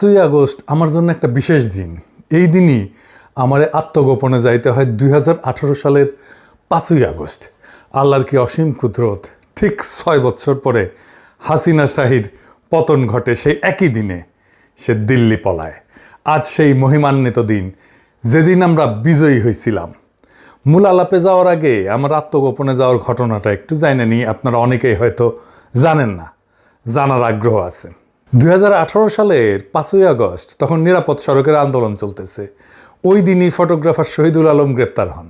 পাঁচই আগস্ট আমার জন্য একটা বিশেষ দিন। এই দিনই আমার আত্মগোপনে যাইতে হয় দুই হাজার আঠেরো সালের পাঁচই আগস্ট। আল্লাহর কি অসীম কুদরত, ঠিক ছয় বছর পরে হাসিনা শাহির পতন ঘটে সেই একই দিনে সে দিল্লি পলায়। আজ সেই মহিমান্বিত দিন, যেদিন আমরা বিজয়ী হয়েছিলাম মূল আলাপে যাওয়ার আগে আমার আত্মগোপনে যাওয়ার ঘটনাটা একটু জানে নি আপনারা অনেকেই হয়তো জানেন না, জানার আগ্রহ আছে। দু হাজার আঠারো সালের পাঁচই আগস্ট তখন নিরাপদ সড়কের আন্দোলন চলতেছে। ওই দিনই ফটোগ্রাফার শহীদুল আলম গ্রেপ্তার হন।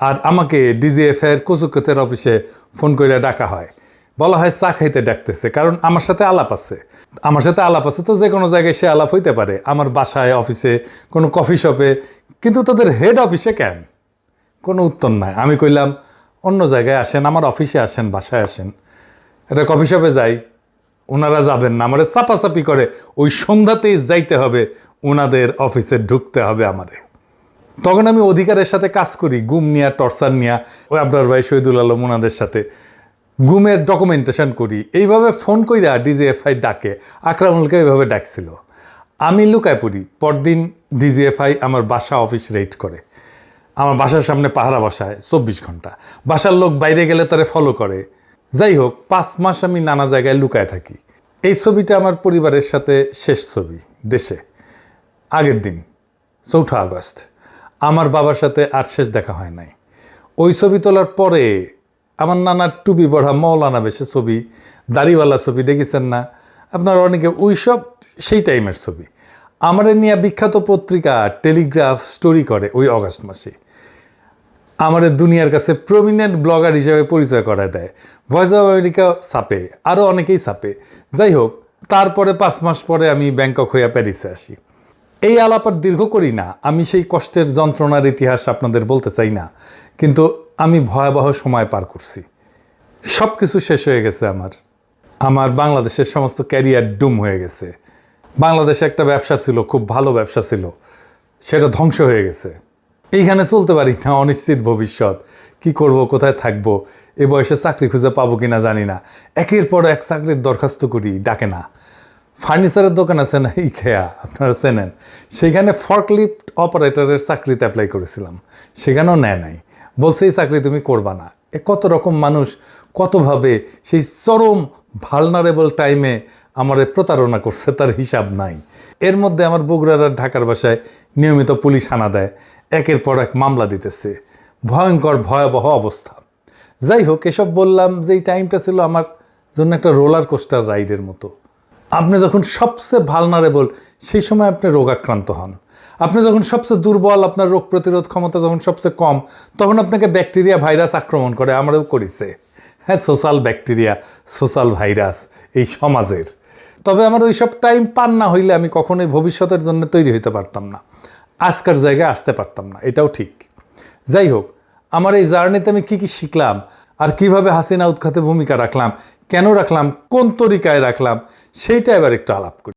আর আমাকে ডিজিএফ এর কচুকতের অফিসে ফোন করে ডাকা হয়। বলা হয়, চা খাইতে ডাকতেছে, কারণ আমার সাথে আলাপ আছে। আমার সাথে আলাপ আছে তো যে কোনো জায়গায় সে আলাপ হইতে পারে, আমার বাসায়, অফিসে, কোনো কফি শপে। কিন্তু তাদের হেড অফিসে কেন? কোনো উত্তর নাই। আমি কইলাম, অন্য জায়গায় আসেন, আমার অফিসে আসেন, বাসায় আসেন। একটা কফি শপে যাই। ওনারা যাবেন না। আমাদের চাপাচাপি করে। ওই সন্ধ্যাতেই যাইতে হবে। ওনাদের অফিসে ঢুকতে হবে আমাদের। তখন আমি অধিকারের সাথে কাজ করি, গুম নিয়া, টর্চার নিয়া। ওই আবরার ভাই, শহীদুল আলম ওনাদের সাথে গুমের ডকুমেন্টেশন করি। এইভাবে ফোন কইরা ডিজিএফআই ডাকে। আকরামুলকে এইভাবে ডাকছিল। আমি লুকায় পড়ি। পরদিন ডিজিএফআই আমার বাসা অফিস রেড করে। আমার বাসার সামনে পাহারা বসায়, চব্বিশ ঘণ্টা। বাসার লোক বাইরে গেলে তারা ফলো করে। যাই হোক, পাঁচ মাস আমি নানা জায়গায় লুকায় থাকি। এই ছবিটা আমার পরিবারের সাথে শেষ ছবি, দেশে। আগের দিন, চৌঠা আগস্ট। আমার বাবার সাথে আর শেষ দেখা হয় নাই। ওই ছবি তোলার পরে আমার নানার টুপি পড়া মৌলানা বেশে ছবি, দাড়িওয়ালা ছবি দেখেছেন না? আপনার অনেকে ওই সব সেই টাইমের ছবি। আমার নিয়ে বিখ্যাত পত্রিকা টেলিগ্রাফ স্টোরি করে ওই অগাস্ট মাসে। আমাদের দুনিয়ার কাছে প্রমিনেন্ট ব্লগার হিসেবে পরিচয় করা দেয়। ভয়েস অফ আমেরিকা ছাপে আরও অনেকেই ছাপে যাই হোক, তারপরে পাঁচ মাস পরে আমি ব্যাংকক হইয়া প্যারিসে আসি। এই আলাপ আর দীর্ঘ করি না, আমি সেই কষ্টের যন্ত্রণার ইতিহাস আপনাদের বলতে চাই না, কিন্তু আমি ভয়াবহ সময় পার করছি। সব কিছু শেষ হয়ে গেছে আমার। আমার বাংলাদেশের সমস্ত ক্যারিয়ার ডুম হয়ে গেছে। বাংলাদেশে একটা ব্যবসা ছিল, খুব ভালো ব্যবসা ছিল। সেটা ধ্বংস হয়ে গেছে। এইখানে চলতে পারি? না, অনিশ্চিত ভবিষ্যৎ। কি করব, কোথায় থাকব? এ বয়সে চাকরি খুঁজে পাবো কিনা জানি না। একের পর এক চাকরির দরখাস্ত করি, ডাকে না। ফার্নিচারের দোকান আছে না? ইখেয়া আপনারা চেনেন। সেখানে ফর্কলিফট অপারেটরের চাকরিতে অ্যাপ্লাই করেছিলাম। সেখানেও নেয় নাই। বলছে, এই চাকরি তুমি করবা না। এ কত রকম মানুষ, কতভাবে সেই চরম ভালনারেবল টাইমে আমার প্রতারণা করছে, তার হিসাব নাই। এর মধ্যে আমার বগুড়ার ঢাকার বাসায় নিয়মিত পুলিশ আনা দেয়। একের পর এক মামলা দিতেছে। ভয়ঙ্কর, ভয়াবহ অবস্থা। যাই হোক, এসব বললাম যে এই টাইমটা ছিল আমার জন্য একটা রোলার কোস্টার রাইডের মতো। আপনি যখন সবচেয়ে ভালনারেবল, সেই সময় আপনি রোগাক্রান্ত হন। আপনি যখন সবচেয়ে দুর্বল, আপনার রোগ প্রতিরোধ ক্ষমতা যখন সবচেয়ে কম, তখন আপনাকে ব্যাকটেরিয়া ভাইরাস আক্রমণ করে, আমারও করেছে। হ্যাঁ সোশ্যাল ব্যাকটেরিয়া, সোশ্যাল ভাইরাস, এই সমাজের। তবে আমার ওইসব টাইম পান না হইলে আমি কখনোই ভবিষ্যতের জন্য তৈরি হইতে পারতাম না। আজকের জায়গায় আসতে পারতাম না, এটাও ঠিক। যাই হোক, আমার এই জার্নিতে আমি কী কী শিখলাম আর কীভাবে হাসিনা উৎখাতে ভূমিকা রাখলাম, কেন রাখলাম, কোন তরিকায় রাখলাম, সেইটা এবার একটু আলাপ করি।